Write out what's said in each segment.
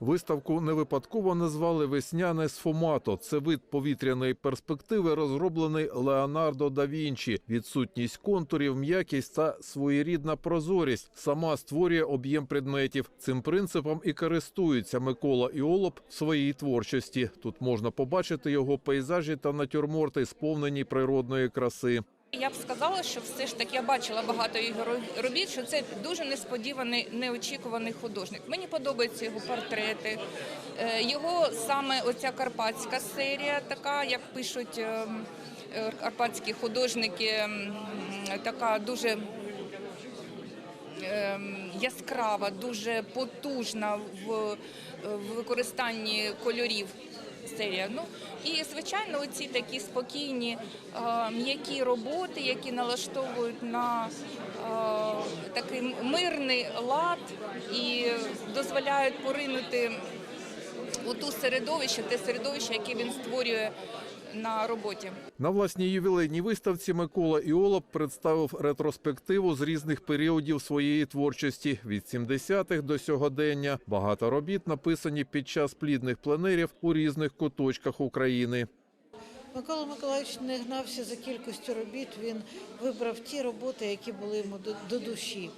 Виставку не випадково назвали весняне сфомато. Це вид повітряної перспективи, розроблений Леонардо да Вінчі. Відсутність контурів, м'якість та своєрідна прозорість сама створює об'єм предметів. Цим принципом і користується Микола Іолоп в своїй творчості. Тут можна побачити його пейзажі та натюрморти, сповнені природної краси. Я б сказала, що все ж таки я бачила багато його робіт, що це дуже несподіваний, неочікуваний художник. Мені подобаються його портрети, е, його саме оця карпатська серія, така як пишуть е, е, карпатські художники, така дуже ем, яскрава, дуже потужна в використанні кольорів. Серія. І звичайно, оці такі спокійні, е, м'які роботи, які налаштовують на е, такий мирний лад і дозволяють поринути у ту середовище, те середовище, яке він створює на роботі. На власній ювілейній виставці Микола Іолоп представив ретроспективу з різних періодів своєї творчості від 70-х до сьогодення. Багато робіт написані під час плідних пленерів у різних куточках України. Микола Миколаївич не гнався за кількістю робіт. Він вибрав ті роботи, які були йому до, до душі.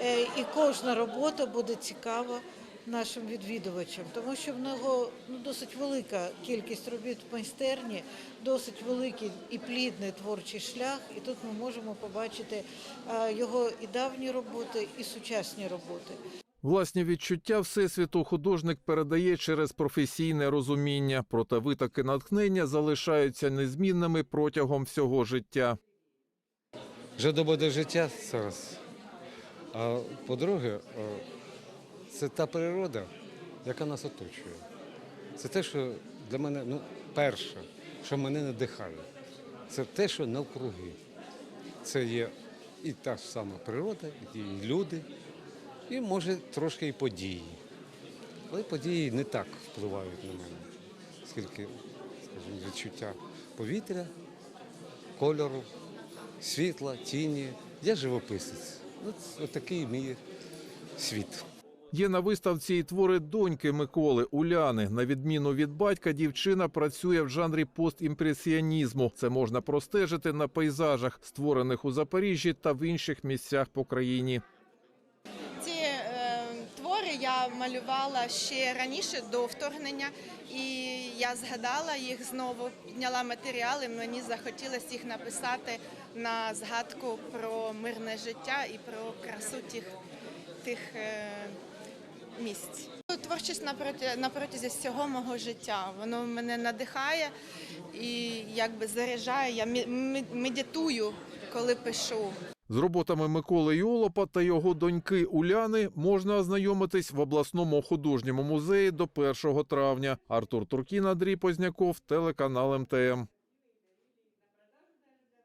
Е, і кожна робота буде цікава нашим відвідувачам, тому що в нього ну, досить велика кількість робіт в майстерні, досить великий і плідний творчий шлях. І тут ми можемо побачити його і давні роботи, і сучасні роботи. Власні відчуття всесвіту художник передає через професійне розуміння, проте витоки натхнення залишаються незмінними протягом всього життя. Жадоба до життя зараз. А по-друге, це та природа, яка нас оточує. Це те, що для мене, ну, перше, що мене надихає. Це те, що навкруги. Це є і та ж сама природа, і люди, і може трошки і події. Але події не так впливають на мене, скільки, скажімо, відчуття повітря, кольору, світла, тіні. Я живописець. От такий мій світ. Є на виставці і твори доньки Миколи Уляни. На відміну від батька, дівчина працює в жанрі постімпресіонізму. Це можна простежити на пейзажах, створених у Запоріжжі та в інших місцях по країні. Ці е, твори я малювала ще раніше до вторгнення, і я згадала їх знову, підняла матеріали. Мені захотілося їх написати на згадку про мирне життя і про красу тих, тих е, місць. Творчість на протязі всього мого життя. Воно мене надихає і якби заряджає. Я медитую, коли пишу. З роботами Миколи Йолопа та його доньки Уляни можна ознайомитись в обласному художньому музеї до 1 травня. Артур Туркін, Андрій Позняков, телеканал МТМ.